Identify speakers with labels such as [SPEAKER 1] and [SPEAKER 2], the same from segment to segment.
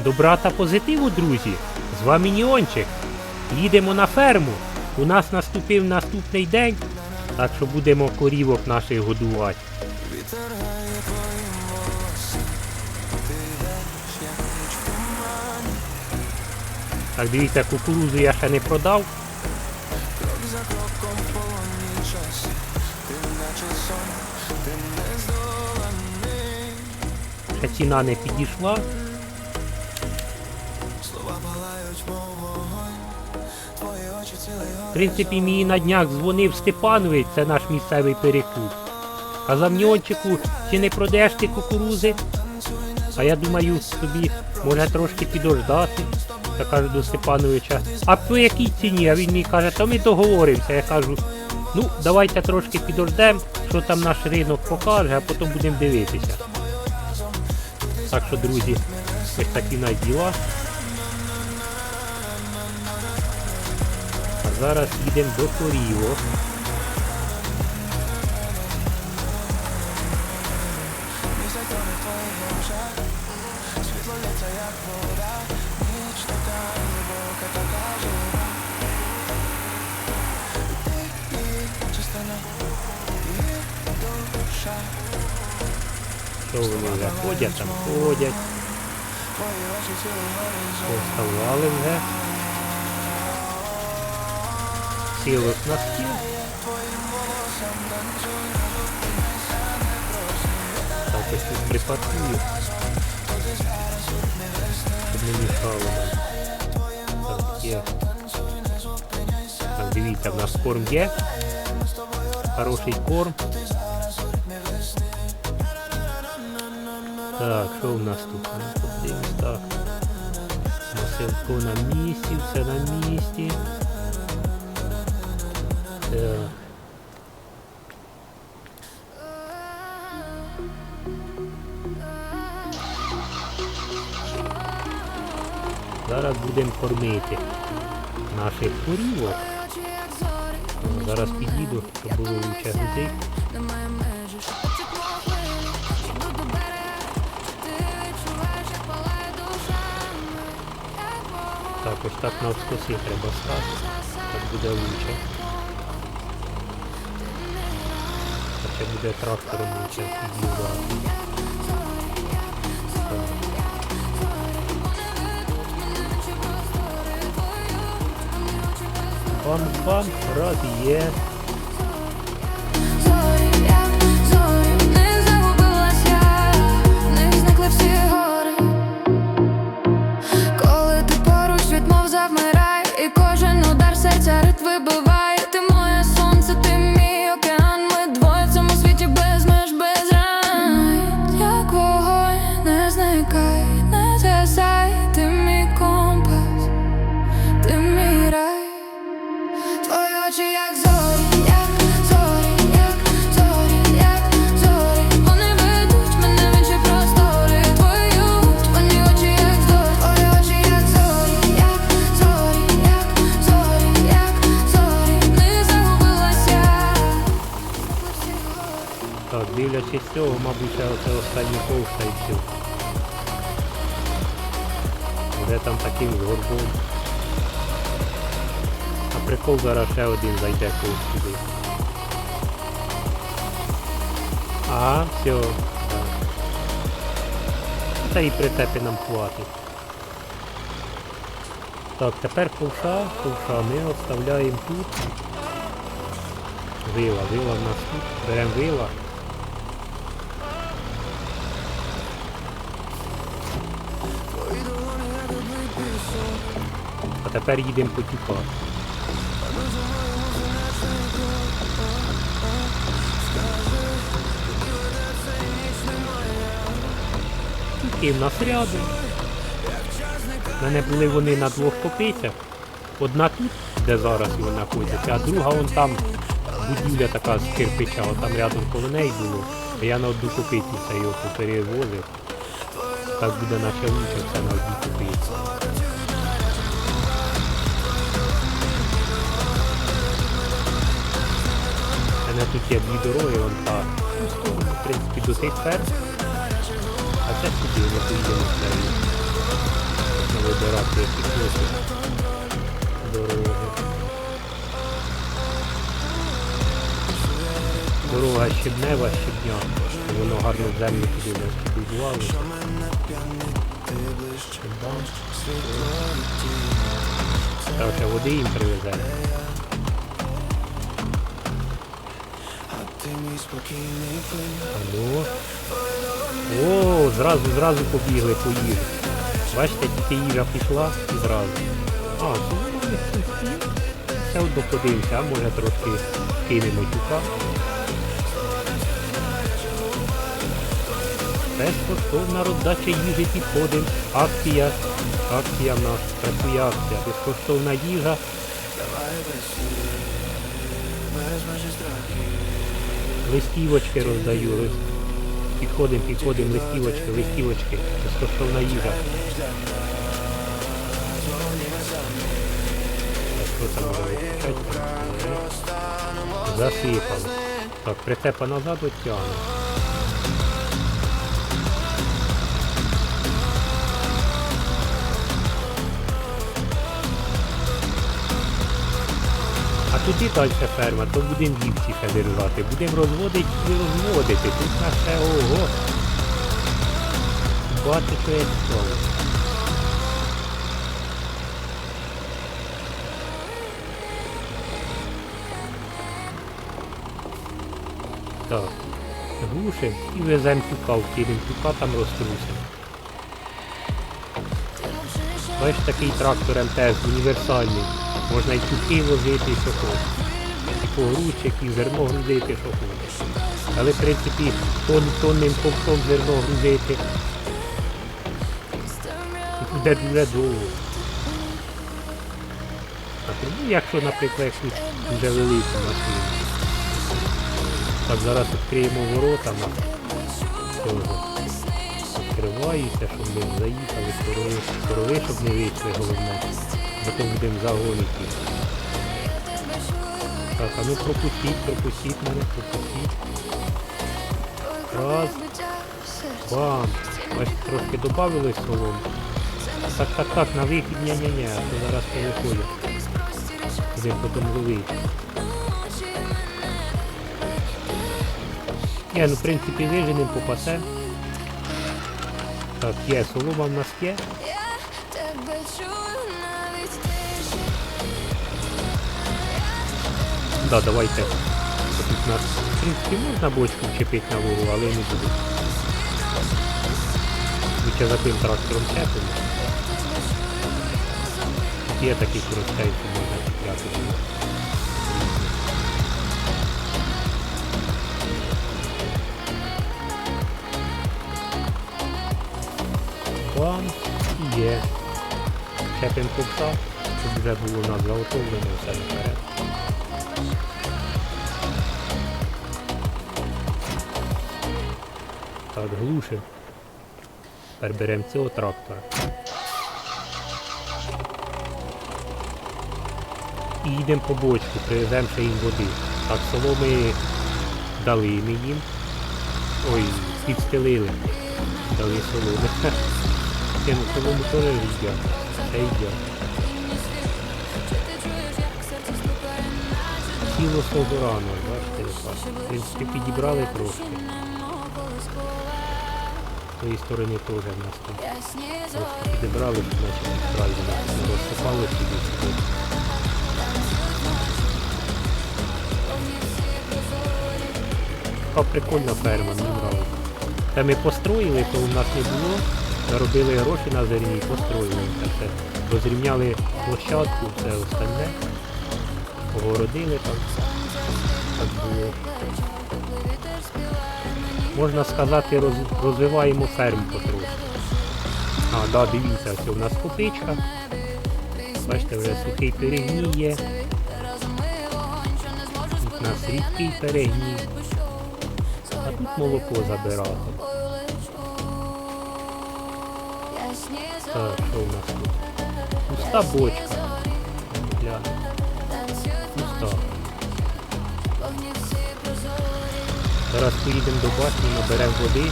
[SPEAKER 1] Добра та позитиву, друзі! З вами Ніончик. Їдемо на ферму. У нас наступив наступний день, так що будемо корівок наших годувати. Так, дивіться, кукурузу я ще не продав. Ще ціна не підійшла. Принципі, мені на днях дзвонив Степанович, це наш місцевий перекуп. Казав Ньончику, чи не продаєш ти кукурузи? А я думаю, собі може трошки підождати. Я кажу до Степановича, а по якій ціні? А він мені каже, та ми договоримося. Я кажу, ну давайте трошки підождемо, що там наш ринок покаже, а потім будемо дивитися. Так що, друзі, ось такі на зараз їдемо до корівок. Що вони вже ходять, там ходять. Поставали вже. Сілок на. Так, ось припаркую. Не. Так, є. Так, дивіться, в нас корм є. Хороший корм. Так, що в нас тут? Ну, так. Маселко на місці, все на місці. Будемо кормити наших курівок. О, Зараз підійду, щоб було лучше
[SPEAKER 2] вогонь,
[SPEAKER 1] Так, ось так навскоси треба стати. Так буде лучше. Хоча буде трактором лучше під'їжджати. Бам-бам, раз є. Цього, мабуть, це останній ковша і все. Вже там таким з горбом. А прикол зараз ще один зайде ковш сюди. Ага, все. Так. Та і прицепи нам хватить. Так, тепер ковша, ковша ми оставляємо тут. Вила, вила в нас тут. Беремо вила. А тепер їдемо по тюках. Тюки в нас рядом. У мене були вони на двох копицях. Одна тут, де зараз вони знаходяться, а друга вон там будівля така з кирпича, от там рядом коло неї було. А я на одну копицю це його перевозив. Так буде наче лучше все на одній копиці. Мене тут є дві дороги, вон та. В принципі, до тих ферм. А це сюди, ми поїдемо нею. забирати які кроки дороги. Дорога щебнева, щебня. Воно гарно в землю туди. Та ще води їм привеземо. Алло. О, зразу, зразу побігли по їжу. Бачите, тільки їжа пішла і зразу. А, все одно подивимося, а може трошки кинемо тюка. Безкоштовна роздача їжі підходить. Акція. Акція в нас. Працює акція. Безкоштовна їжа. Листівочки роздаю. Підходимо, підходимо, листівочки, листівочки. Безкоштовна їжа. Засипали. Так, прицепа назад оттягне. А туди далі ферма, то будемо вівці ще держати. Будемо розводити і розводити. Тут на ще ого. Бачите, що я стало. Так. Глушим і веземо тюка, вкинемо тюка, там розтрусимо. Бачиш, такий трактор МТС універсальний. Можна і тюки возити, і що хочеш. І погрузчик, і зерно грузити, що хочеш. Але в принципі тон, тонним ковшом зерно грузити буде дуже довго. Тоді, якщо, наприклад, якусь дуже велику машину. Так, зараз відкриємо ворота на. Відкриваюся, щоб ми заїхали, корови, щоб не вийшли головне. Потім будемо загонити. Так, а ну пропустіть, пропустіть мене, пропустіть. Раз. Бам! Ось трошки додавили солому. Так, так, так, на вихід, ні-ні-ні, а то зараз повиходять. Будемо потім ловити. Ні, ну в принципі виженемо, попасем. Так, є, солома в нас є. Да, давайте. Тут нас, в принципі, можна бочку вчепити на вогу, але не буду. Лучше за тим трактором чепимо. Є такий коротцей, що можна чіпляти. Бам, є. Чепимо ковша, щоб вже було нас заготовлено все наперед. Так, глушим. Тепер беремо цього трактора. І йдемо по бочку, привеземо ще їм води. Так, соломи дали ми їм. Ой, підстелили. Дали соломи. Ну солому теж їдять. Це їдять. Тіло свого рано, бачите. В принципі, підібрали трошки. Тої сторони теж в нас там. Підібрали, правильно не розсипало сюди
[SPEAKER 2] прозорі.
[SPEAKER 1] Прикольна ферма, мені нравиться. Та ми построїли, то у нас не було. Заробили гроші на зерні, построїли це все. Розрівняли площадку, все остальне. Огородили там. Так було. Можна сказати, роз, розвиваємо ферму потроху. А, да, дивіться, ось у нас копичка. Бачите, вже сухий перегній є. Тут у нас рідкий перегній. А тут молоко забирати. Так, що у нас тут? Пуста бочка. Пуста. Зараз поїдемо до башні, наберемо води.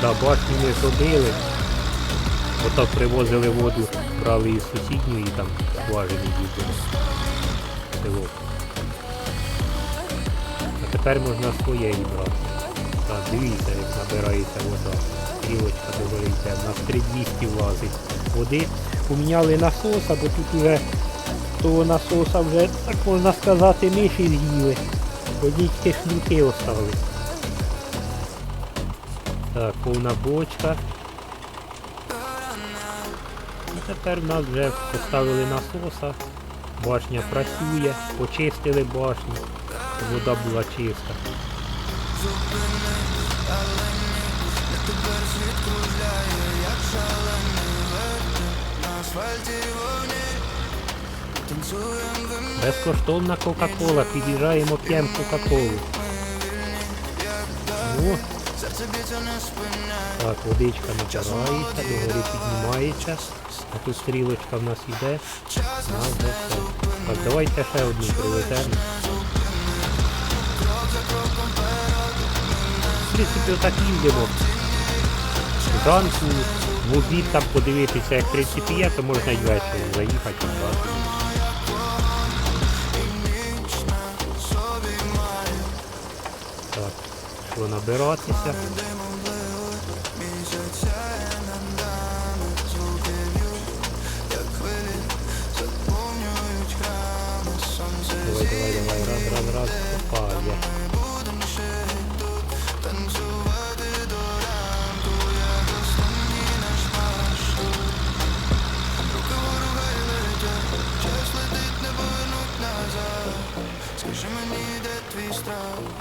[SPEAKER 1] Да, башню не зробили. Отак привозили воду, брали із сусідньої там скважини їздили. Село. А тепер можна своєї брати. Так, дивіться, як набирається вода. Стрілочка договориться, на 3200 влазить води. Поміняли насоса, бо тут вже того насоса вже, так можна сказати, миші з'їли. Одні тільки шнурки остались. Так, повна бочка. Ну, тепер в нас вже поставили насоса. Башня працює, почистили башню, вода була чиста. Безкоштовна Кока-Кола, під'їжджаємо, п'ємо Кока-Колу. Так, водичка набирається, догори піднімається. А тут стрілочка в нас йде. Так, давайте ще одну привеземо. В принципі, отак їздимо. Зранку, в обід там подивитися, як в принципі є, то можна й ввечері заїхати що набиратися. Давай, давай, давай, раз, раз, раз,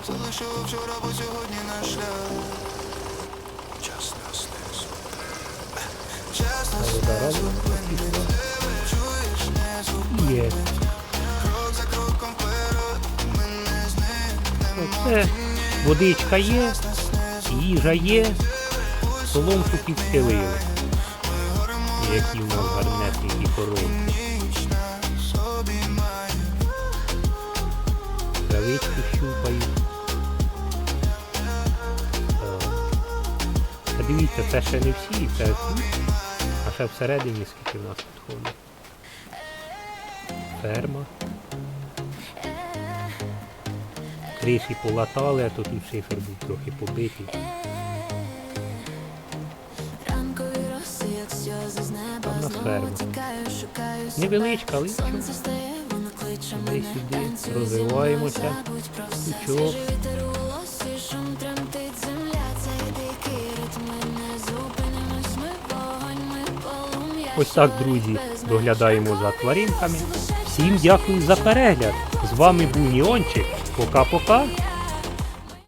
[SPEAKER 3] Залишив вчора, бо сьогодні наш шлях. Час на сліз Час на
[SPEAKER 1] Вода раз,
[SPEAKER 3] чуєш, не звук Крок за кроком вперед Мене зник
[SPEAKER 1] Оце водичка є, їжа є, соломку підстелили. Які в нас гарнесенькі коровки.
[SPEAKER 3] на
[SPEAKER 1] Травичку щупають. Та дивіться, це ще не всі, це а ще всередині скільки в нас тут ходить. Ферма. Криші полатали, а то тут шифер був трохи побитий. Там
[SPEAKER 2] себе.
[SPEAKER 1] Невеличка, але нічого.
[SPEAKER 2] Сонце встає, воно
[SPEAKER 1] Ось так, друзі, доглядаємо за тваринками. Всім дякую за перегляд. З вами був Ніончик. Пока-пока.